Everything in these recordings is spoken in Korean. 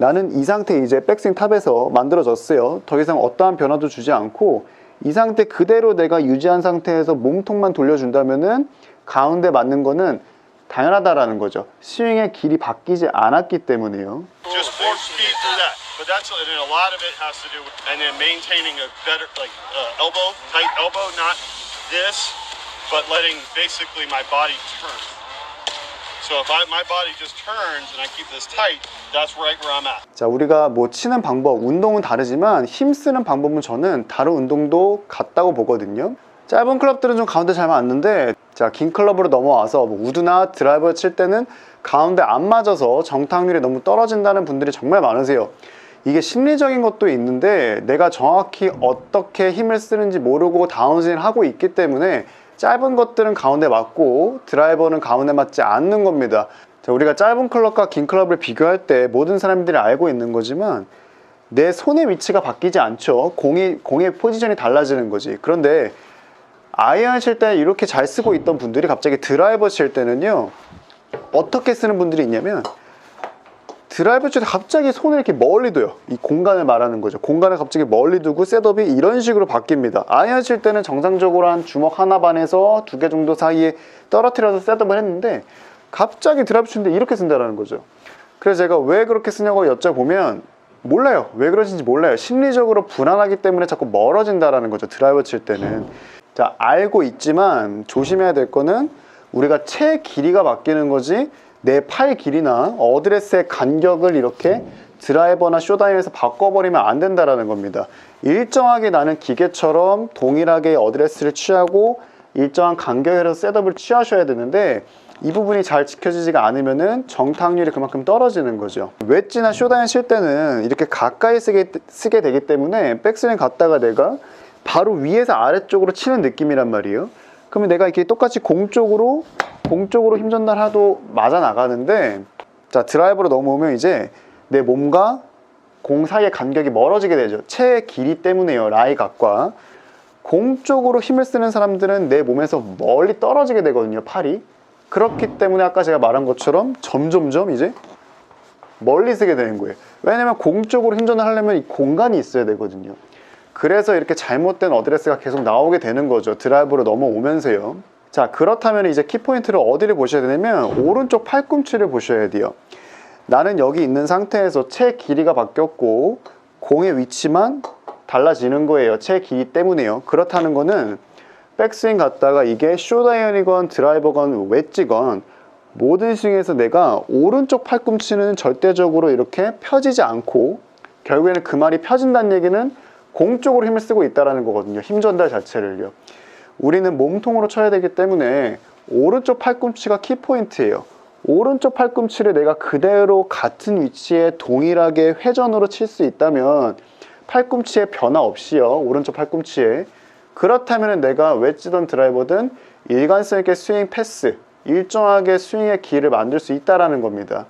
나는 이 상태 이제 백스윙 탑에서 만들어졌어요. 더 이상 어떠한 변화도 주지 않고 이 상태 그대로 내가 유지한 상태에서 몸통만 돌려준다면은 가운데 맞는 거는 당연하다라는 거죠. 스윙의 길이 바뀌지 않았기 때문에요. Uh. So if I, my body just turns and I keep this tight, 자, 우리가 뭐 치는 방법, 운동은 다르지만 힘 쓰는 방법은 저는 다른 운동도 같다고 보거든요. 짧은 클럽들은 좀 가운데 잘 맞는데, 자, 긴 클럽으로 넘어와서 뭐 우드나 드라이버 칠 때는 가운데 안 맞아서 정타률이 너무 떨어진다는 분들이 정말 많으세요. 이게 심리적인 것도 있는데 내가 정확히 어떻게 힘을 쓰는지 모르고 다운스윙을 하고 있기 때문에 짧은 것들은 가운데 맞고 드라이버는 가운데 맞지 않는 겁니다. 자, 우리가 짧은 클럽과 긴 클럽을 비교할 때 모든 사람들이 알고 있는 거지만 내 손의 위치가 바뀌지 않죠. 공이 공의 포지션이 달라지는 거지. 그런데 아이언 칠 때 이렇게 잘 쓰고 있던 분들이 갑자기 드라이버 칠 때는요. 어떻게 쓰는 분들이 있냐면 드라이버 칠때 갑자기 손을 이렇게 멀리 둬요. 이 공간을 말하는 거죠. 공간을 갑자기 멀리 두고 셋업이 이런 식으로 바뀝니다. 아이언 칠 때는 정상적으로 한 주먹 하나 반에서 두 개 정도 사이에 떨어뜨려서 셋업을 했는데 갑자기 드라이브 치는데 이렇게 쓴다는 거죠. 그래서 제가 왜 그렇게 쓰냐고 여쭤보면 몰라요. 왜 그러신지 몰라요. 심리적으로 불안하기 때문에 자꾸 멀어진다라는 거죠. 드라이버 칠 때는. 자, 알고 있지만 조심해야 될 거는 우리가 채 길이가 바뀌는 거지 내 팔 길이나 어드레스의 간격을 이렇게 드라이버나 쇼다인에서 바꿔버리면 안 된다라는 겁니다. 일정하게 나는 기계처럼 동일하게 어드레스를 취하고 일정한 간격에서 셋업을 취하셔야 되는데 이 부분이 잘 지켜지지가 않으면은 정타률이 그만큼 떨어지는 거죠. 웨지나 쇼다인 칠 때는 이렇게 가까이 쓰게, 쓰게 되기 때문에 백스윙 갔다가 내가 바로 위에서 아래쪽으로 치는 느낌이란 말이에요. 그러면 내가 이렇게 똑같이 공 쪽으로 공 쪽으로 힘 전달하도 맞아 나가는데 자 드라이버로 넘어오면 이제 내 몸과 공 사이의 간격이 멀어지게 되죠. 채의 길이 때문에요. 라이 각과 공 쪽으로 힘을 쓰는 사람들은 내 몸에서 멀리 떨어지게 되거든요. 팔이 그렇기 때문에 아까 제가 말한 것처럼 점점점 이제 멀리 쓰게 되는 거예요. 왜냐면 공 쪽으로 힘 전달하려면 이 공간이 있어야 되거든요. 그래서 이렇게 잘못된 어드레스가 계속 나오게 되는 거죠. 드라이브로 넘어오면서요. 자, 그렇다면 이제 키포인트를 어디를 보셔야 되냐면 오른쪽 팔꿈치를 보셔야 돼요. 나는 여기 있는 상태에서 채 길이가 바뀌었고 공의 위치만 달라지는 거예요. 채 길이 때문에요. 그렇다는 거는 백스윙 갔다가 이게 쇼다이언이건 드라이버건 웨지건 모든 스윙에서 내가 오른쪽 팔꿈치는 절대적으로 이렇게 펴지지 않고 결국에는 그 말이 펴진다는 얘기는 공 쪽으로 힘을 쓰고 있다는 거거든요. 힘 전달 자체를요. 우리는 몸통으로 쳐야 되기 때문에 오른쪽 팔꿈치가 키포인트예요. 오른쪽 팔꿈치를 내가 그대로 같은 위치에 동일하게 회전으로 칠 수 있다면 팔꿈치에 변화 없이요. 오른쪽 팔꿈치에. 그렇다면 내가 웨지든 드라이버든 일관성 있게 스윙 패스, 일정하게 스윙의 길을 만들 수 있다라는 겁니다.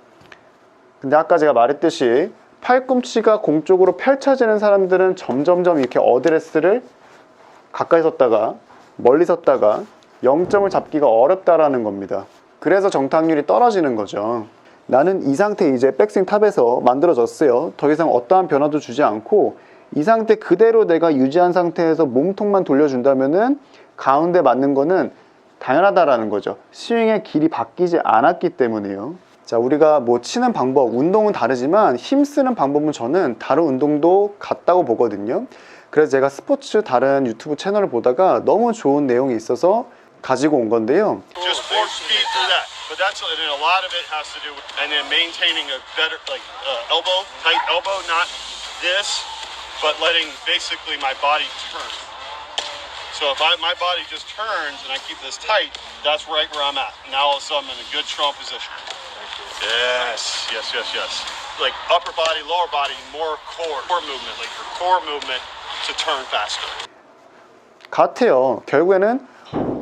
근데 아까 제가 말했듯이 팔꿈치가 공 쪽으로 펼쳐지는 사람들은 점점점 이렇게 어드레스를 가까이 섰다가 멀리 섰다가 0점을 잡기가 어렵다라는 겁니다. 그래서 정타률이 떨어지는 거죠. 나는 이 상태 이제 백스윙 탑에서 만들어졌어요. 더 이상 어떠한 변화도 주지 않고 이 상태 그대로 내가 유지한 상태에서 몸통만 돌려준다면은 가운데 맞는 거는 당연하다라는 거죠. 스윙의 길이 바뀌지 않았기 때문에요. 자, 우리가 뭐 치는 방법, 운동은 다르지만 힘 쓰는 방법은 저는 다른 운동도 같다고 보거든요. 그래서 제가 스포츠 다른 유튜브 채널을 보다가 너무 좋은 내용이 있어서 가지고 온 건데요. But that's and a lot of it has to do with and then maintaining a better like uh, elbow, tight elbow, not this, but letting basically my body turn. So if I, my body just turns and I keep this tight, that's right where I'm at. Now all of a sudden I'm in a good strong position. Yes, yes, yes, yes. Like upper body, lower body, more core, core movement, like your core movement to turn faster. 같아요. 결국에는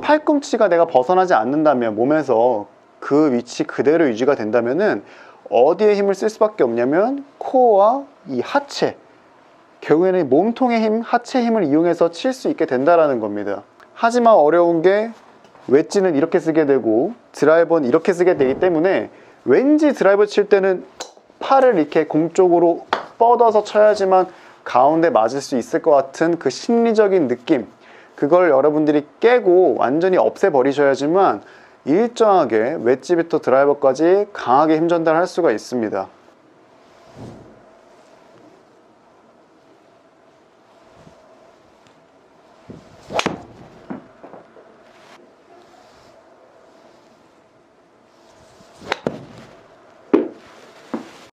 팔꿈치가 내가 벗어나지 않는다면 몸에서 그 위치 그대로 유지가 된다면은 어디에 힘을 쓸 수밖에 없냐면 코어와 이 하체 결국에는 몸통의 힘, 하체 힘을 이용해서 칠 수 있게 된다라는 겁니다. 하지만 어려운 게 웨지는 이렇게 쓰게 되고 드라이버는 이렇게 쓰게 되기 때문에 왠지 드라이버 칠 때는 팔을 이렇게 공 쪽으로 뻗어서 쳐야지만 가운데 맞을 수 있을 것 같은 그 심리적인 느낌 그걸 여러분들이 깨고 완전히 없애버리셔야지만 일정하게 웨지부터 드라이버까지 강하게 힘 전달할 수가 있습니다